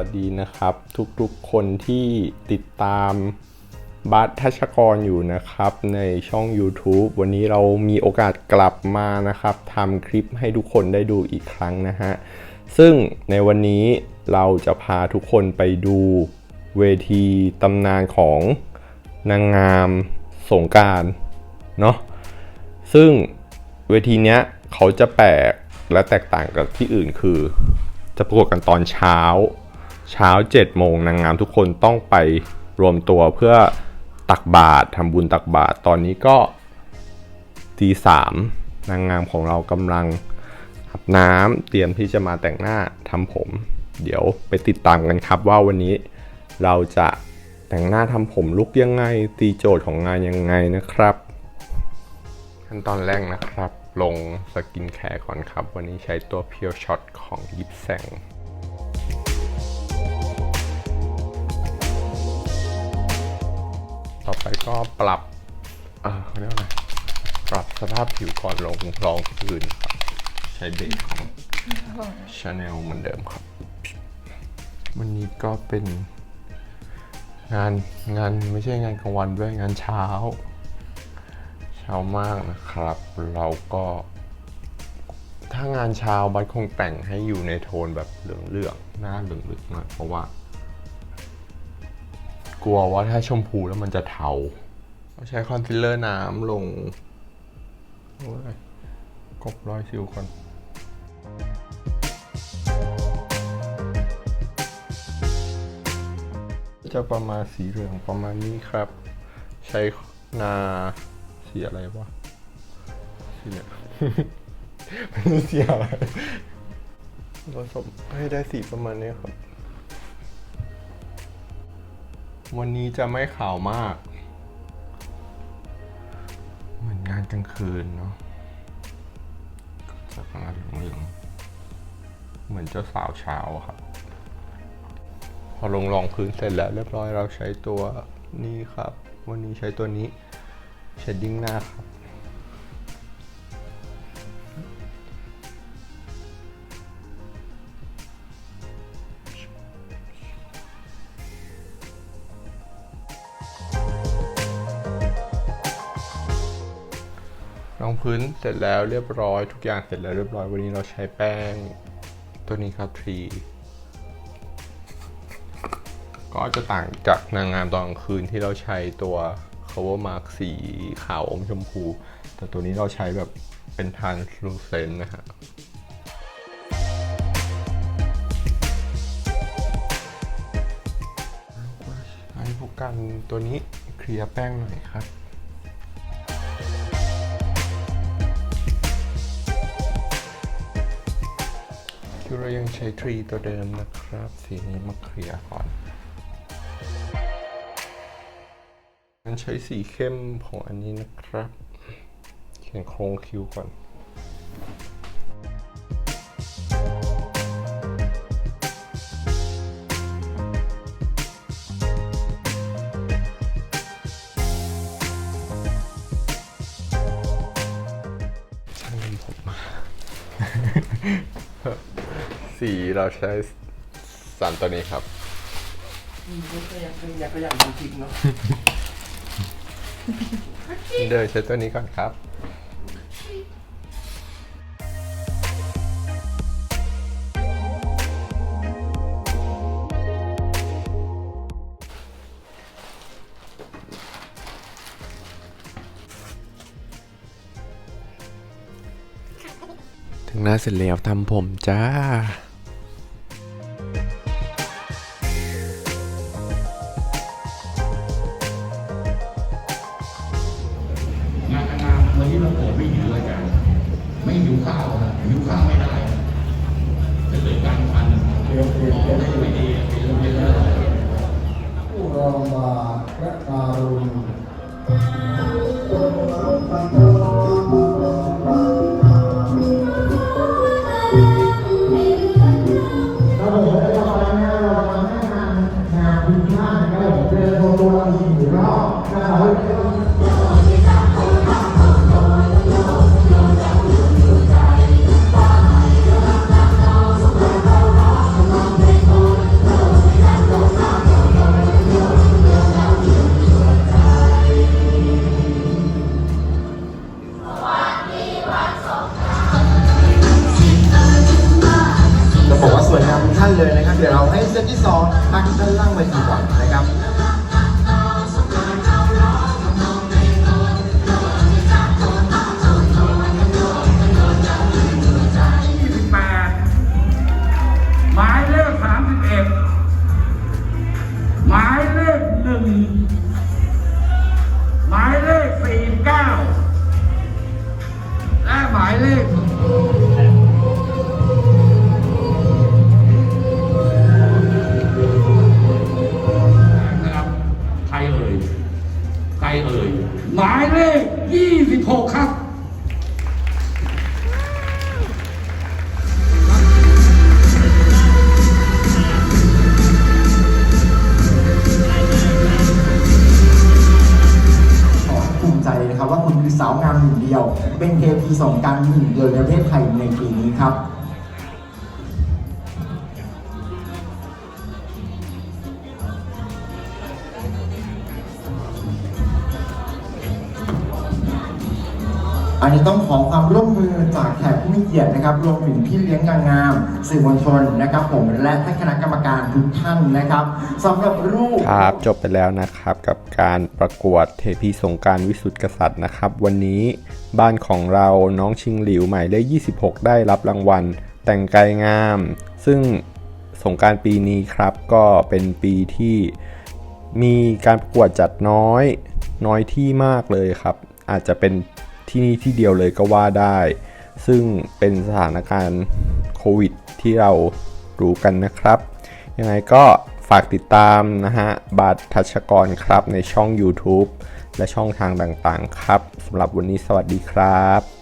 วัสดีนะครับ ทุกๆคนที่ติดตามบาสทัชกรอยู่นะครับ ในช่อง YouTube วันนี้เรามีโอกาสกลับมานะครับทำคลิปให้ทุกคนได้ดูอีกครั้งนะฮะ ซึ่งในวันนี้เราจะพาทุกคนไปดูเวทีตำนานของนางงามสงการเนาะซึ่งเวทีเนี้ยเขาจะแปลกและแตกต่างกับที่อื่นคือ จะประกวดกันตอนเช้า เช้า7โมงนางงามทุกคนต้องไปรวมตัวเพื่อตักบาตรทำบุญตักบาตรตอนนี้ก็ตีสามนางงามของเรากำลังอาบน้ำเตรียมที่จะมาแต่งหน้าทำผม เดี๋ยวไปติดตามกันครับว่าวันนี้เราจะแต่งหน้าทำผมลุกยังไง ตีโจทย์ของงานยังไงนะครับ ขั้นตอนแรกนะครับ ลงสกินแคร์ก่อนครับ วันนี้ใช้ตัว Pure Shot ของยิปแซง ก็ปรับเอ่อเขาเรียกว่าอะไรปรับสภาพผิวก่อนลงรองพื้นครับ ใช้เบสของ Chanel เหมือนเดิมครับ วันนี้ก็เป็นงานงานไม่ใช่งานกลางวันด้วยงานเช้า เช้ามากนะครับ เราก็ ถ้างานเช้าบัสคงแต่งให้อยู่ในโทนแบบเหลืองๆหน้าเหลืองๆหน่อยเพราะว่า กลัวว่าถ้าชมพูแล้วมันจะเทาเราใช้คอนซีลเลอร์น้ำลงโอ้ยกบรอยสิวก่อนจะประมาณสีเหลืองประมาณนี้ครับ ใช้นาสีอะไรวะสีเหลืองไม่รู้สีอะไรผสมให้ได้สีประมาณนี้ครับ วันนี้จะไม่ขาวมาก เหมือนงานกลางคืนเนาะจะงานเหลืองเหมือนเจ้าสาวเช้าครับ พอลงรองพื้นเสร็จแล้ว เรียบร้อยเราใช้ตัวนี้ครับ วันนี้ใช้ตัวนี้เชดดิ้งหน้าครับ รองพื้นเสร็จแล้วเรียบร้อยทุกอย่างเสร็จแล้วเรียบร้อยวันนี้เราใช้แป้งตัวนี้ครับทรีก็จะต่างจากนางงามตอนกลางคืนที่เราใช้ตัว cover mark สีขาวอมชมพู แต่ตัวนี้เราใช้แบบเป็น translucent นะฮะให้ผู้กันตัวนี้เคลียร์แป้งหน่อยครับ ที่เรายังใช้ทรีตัวเดิมนะครับ สีนี้มาเคลียร์ก่อนงั้นใช้สีเข้มของอันนี้นะครับ เขียนโครงคิ้วก่อน สีเราใช้สารตัวนี้ครับก็อยากอยากก็อยากดูคลิปเนาะเดี๋ยวใช้ตัวนี้ก่อนครับ ถึงหน้าเสร็จแล้วทำผมจ้า ผู้รองบาทพระการุณ เลยนะครับ เดี๋ยวเราให้เซตที่2พักด้านล่างไว้ดีกว่านะครับ หมายเลขยี่สิบหกครับขอภูมิใจนะครับว่าคุณคือสาวงามหนึ่งเดียว เป็นเทพีสองการหนึ่งเดียวในประเทศไทยในปีนี้ครับ อันนี้ต้องขอความร่วมมือจากแขกผู้มีเกียรตินะครับรวมถึงพี่เลี้ยงนางงามสื่อมวลชนนะครับ ผมและท่านคณะกรรมการทุกท่านนะครับสำหรับรูปครับจบไปแล้วนะครับกับการประกวดเทพีสงการวิสุทธิกษัตริย์นะครับ วันนี้บ้านของเราน้องชิงหลิวหมายเลข 26 ได้รับรางวัลแต่งกายงาม ซึ่งสงการปีนี้ครับก็เป็นปีที่มีการประกวดจัดน้อย น้อยที่มากเลยครับ อาจจะเป็น ที่นี่ที่เดียวเลยก็ว่าได้ ซึ่งเป็นสถานการณ์โควิดที่เรารู้กันนะครับ ยังไงก็ฝากติดตามนะฮะบาททัชกรครับในช่อง YouTube และช่องทางต่างๆครับสำหรับวันนี้สวัสดีครับ